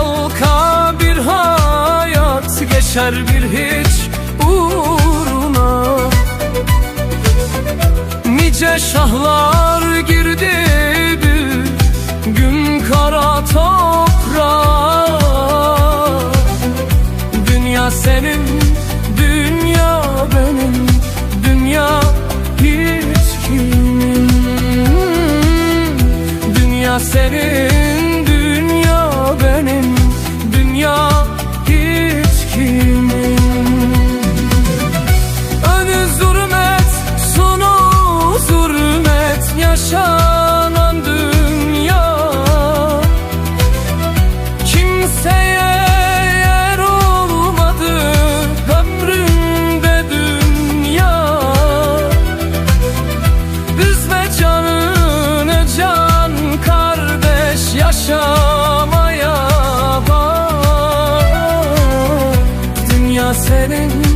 Kalka bir hayat geçer bir hiç uğruna. Nice şahlar girdi bir gün kara toprağa. Dünya senin, dünya benim, dünya hiç kimin Dünya senin yaşanan dünya. Kimseye yer olmadı ömrümde dünya. Üzme canını can kardeş yaşamaya bak Dünya senin